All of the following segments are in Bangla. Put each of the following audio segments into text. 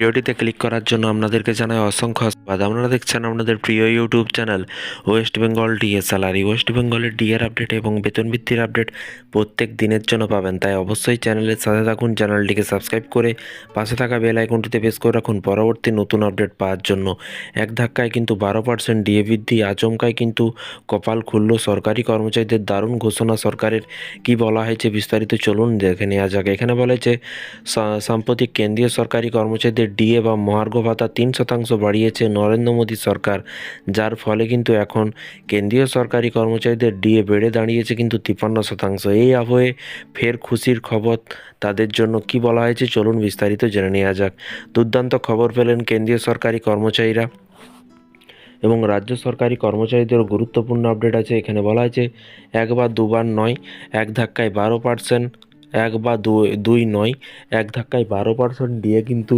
ভিডিওটিতে ক্লিক করার জন্য আপনাদেরকে জানাই অসংখ্য ধন্যবাদ। আপনারা দেখছেন আপনাদের প্রিয় YouTube channel West Bengal DA salary West বেঙ্গলের ডিএর আপডেট এবং বেতন ভিত্তির আপডেট প্রত্যেক দিনের জন্য পাবেন। তাই অবশ্যই চ্যানেলের সাথে থাকুন চ্যানেলটিকে সাবস্ক্রাইব করে পাশে থাকা বেল আইকনটিতে প্রেস করে রাখুন পরবর্তী নতুন আপডেট পাওয়ার জন্য। এক ধাক্কায় কিন্তু বারো পার্সেন্ট ডিএ বৃদ্ধি, আচমকায় কিন্তু কপাল খুলল সরকারি কর্মচারীদের দারুণ ঘোষণা সরকারের কি বলা হয়েছে বিস্তারিত চলুন দেখে নেওয়া যাক। এখানে বলা হয়েছে, সা- সাম্প্রতিক কেন্দ্রীয় সরকারি কর্মচারীদের ডিএ বা মহার্ঘ ভাতা তিন শতাংশ বাড়িয়েছে নরেন্দ্র মোদী সরকার, যার ফলে কিন্তু এখন কেন্দ্রীয় সরকারি কর্মচারীদের ডিএ বেড়ে দাঁড়িয়েছে কিন্তু তিপ্পান্ন শতাংশ। এই আবহে ফের খুশির খবর তাদের জন্য কি বলা হয়েছে চলুন বিস্তারিত জেনে নেওয়া যাক। দুর্দান্ত খবর পেলেন কেন্দ্রীয় সরকারি কর্মচারীরা এবং রাজ্য সরকারি কর্মচারীদেরও গুরুত্বপূর্ণ আপডেট আছে। এখানে বলা হয়েছে, এক বা দুবার নয়, এক ধাক্কায় বারো পার্সেন্ট, এক বা দুই নয়, এক ধাক্কায় বারো পার্সেন্ট দিয়ে কিন্তু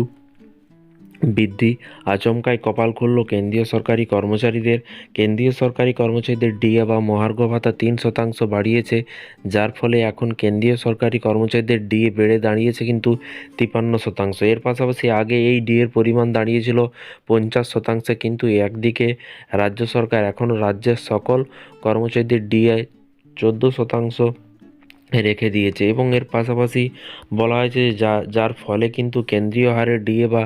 বৃদ্ধি আচমকায় কপাল খুলল কেন্দ্রীয় সরকারি কর্মচারীদের। কেন্দ্রীয় সরকারি কর্মচারীদের ডিএ বা মহার্ঘ ভাতা তিন শতাংশ বাড়িয়েছে, যার ফলে এখন কেন্দ্রীয় সরকারি কর্মচারীদের ডিএ বেড়ে দাঁড়িয়েছে কিন্তু তিপান্ন শতাংশ। এর পাশাপাশি আগে এই ডিএর পরিমাণ দাঁড়িয়েছিল পঞ্চাশ শতাংশে কিন্তু একদিকে রাজ্য সরকার, এখন রাজ্যের সকল কর্মচারীদের ডিএ চোদ্দ শতাংশ রেখে দিয়েছে। এবং এর পাশাপাশি বলা হয়েছে যা, যার ফলে কিন্তু কেন্দ্রীয় হারে ডিএ বা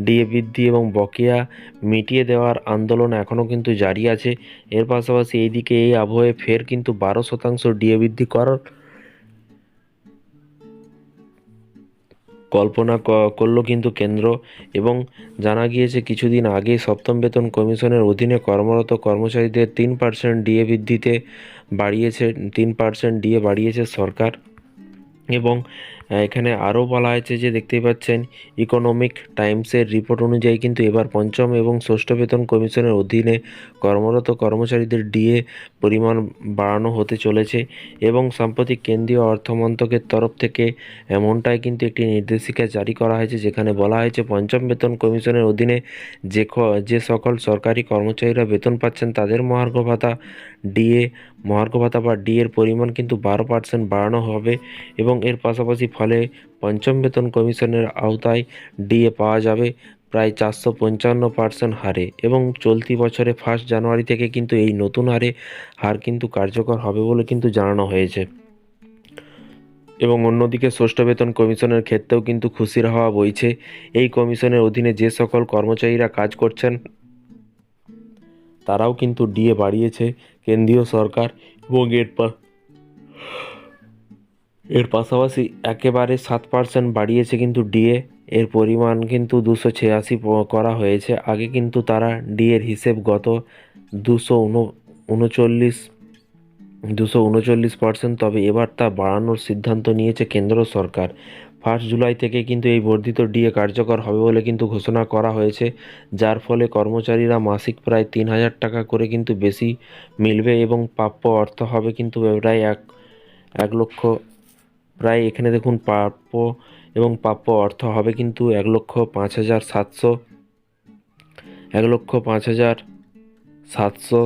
ডিএ বৃদ্ধি এবং বকেয়া মিটিয়ে দেওয়ার আন্দোলন এখনও কিন্তু জারি আছে। এর পাশাপাশি এইদিকে এই আবহে ফের কিন্তু বারো শতাংশ ডিএ বৃদ্ধি করার কল্পনা করল কিন্তু কেন্দ্র এবং জানা গিয়েছে কিছুদিন আগে সপ্তম বেতন কমিশনের অধীনে কর্মরত কর্মচারীদের তিন পার্সেন্ট ডিএ বৃদ্ধিতে বাড়িয়েছে, তিন পার্সেন্ট ডিএ বাড়িয়েছে সরকার এবং এখানে আরও বলা হয়েছে যে দেখতেই পাচ্ছেন ইকোনমিক টাইমসের রিপোর্ট অনুযায়ী কিন্তু এবার পঞ্চম এবং ষষ্ঠ বেতন কমিশনের অধীনে কর্মরত কর্মচারীদের ডিএ পরিমাণ বাড়ানো হতে চলেছে এবং সাম্প্রতিক কেন্দ্রীয় অর্থমন্ত্রকের তরফ থেকে এমনটাই কিন্তু একটি নির্দেশিকা জারি করা হয়েছে, যেখানে বলা হয়েছে পঞ্চম বেতন কমিশনের অধীনে যে যে সকল সরকারি কর্মচারীরা বেতন পাচ্ছেন তাদের মহার্ঘ ভাতা ডিএ মহার্ঘ ভাতা বা ডিএর পরিমাণ কিন্তু বারো পার্সেন্ট বাড়ানো হবে এবং এর পাশাপাশি ফলে পঞ্চম বেতন কমিশনের আওতায় ডিএ পাওয়া যাবে। প্রায় চারশো পঞ্চান্ন পার্সেন্ট হারে এবং চলতি বছরে ফার্স্ট জানুয়ারি থেকে কিন্তু এই নতুন হারে হার কিন্তু কার্যকর হবে বলে কিন্তু জানানো হয়েছে। এবং অন্যদিকে ষষ্ঠ বেতন কমিশনের ক্ষেত্রেও কিন্তু খুশির হাওয়া বইছে। এই কমিশনের অধীনে যে সকল কর্মচারীরা কাজ করছেন, তারাও কিন্তু ডিএ বাড়িয়েছে। কেন্দ্রীয় সরকার এবং এর পা এর পাশাপাশি একেবারে সাত পার্সেন্ট বাড়িয়েছে কিন্তু ডিএ এর পরিমাণ কিন্তু দুশো ছিয়াশি করা হয়েছে। আগে কিন্তু তারা ডিএর হিসেব গত দুশো উনচল্লিশ দুশো উনচল্লিশ পার্সেন্ট তবে এবার তা বাড়ানোর সিদ্ধান্ত নিয়েছে কেন্দ্র সরকার। ফার্স্ট জুলাই থেকে কিন্তু এই বর্ধিত ডিএ কার্যকর হবে বলে কিন্তু ঘোষণা করা হয়েছে, যার ফলে কর্মচারীরা মাসিক প্রায় তিন হাজার টাকা করে কিন্তু বেশি মিলবে এবং প্রাপ্য অর্থ হবে কিন্তু প্রায় এক এক লক্ষ প্রায় এখানে দেখুন প্রাপ্য এবং প্রাপ্য অর্থ হবে কিন্তু এক লক্ষ পাঁচ হাজার সাতশো, এক লক্ষ পাঁচ হাজার সাতশো,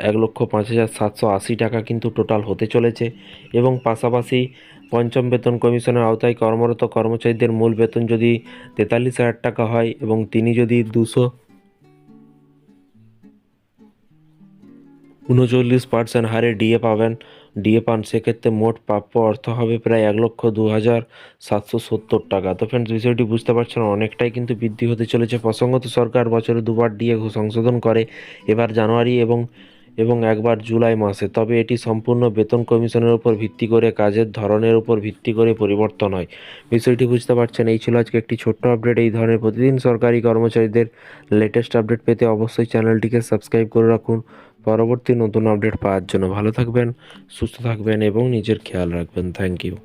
এক লক্ষ পাঁচ হাজার সাতশো আশি টাকা কিন্তু টোটাল হতে চলেছে এবং পাশাপাশি পঞ্চম বেতন কমিশনের আওতায় কর্মরত কর্মচারীদের মূল বেতন যদি তেতাল্লিশ হাজার টাকা হয় এবং তিনি যদি দুশো উনচল্লিশ পার্সেন্ট হারে ডিএ পাবেন ডিএ পান, সেক্ষেত্রে মোট প্রাপ্য অর্থ হবে প্রায় এক লক্ষ দু হাজার সাতশো সত্তর টাকা। তো ফ্রেন্ডস বিষয়টি বুঝতে পারছেন, অনেকটাই কিন্তু বৃদ্ধি হতে চলেছে। প্রসঙ্গত সরকার বছরে দুবার ডিএ সংশোধন করে, এবার জানুয়ারি এবং এবং একবার জুলাই মাসে। তবে এটি সম্পূর্ণ বেতন কমিশনের উপর ভিত্তি করে কাজের ধরনের উপর ভিত্তি করে পরিবর্তন হয়। বিষয়টি বুঝতে পারছেন, এই ছিল আজকে একটি ছোট্ট আপডেট। এই ধরনের প্রতিদিন সরকারি কর্মচারীদের লেটেস্ট আপডেট পেতে অবশ্যই চ্যানেলটিকে সাবস্ক্রাইব করে রাখুন। পরবর্তী নতুন আপডেট পাওয়ার জন্য ভালো থাকবেন, সুস্থ থাকবেন এবং নিজের খেয়াল রাখবেন। Thank you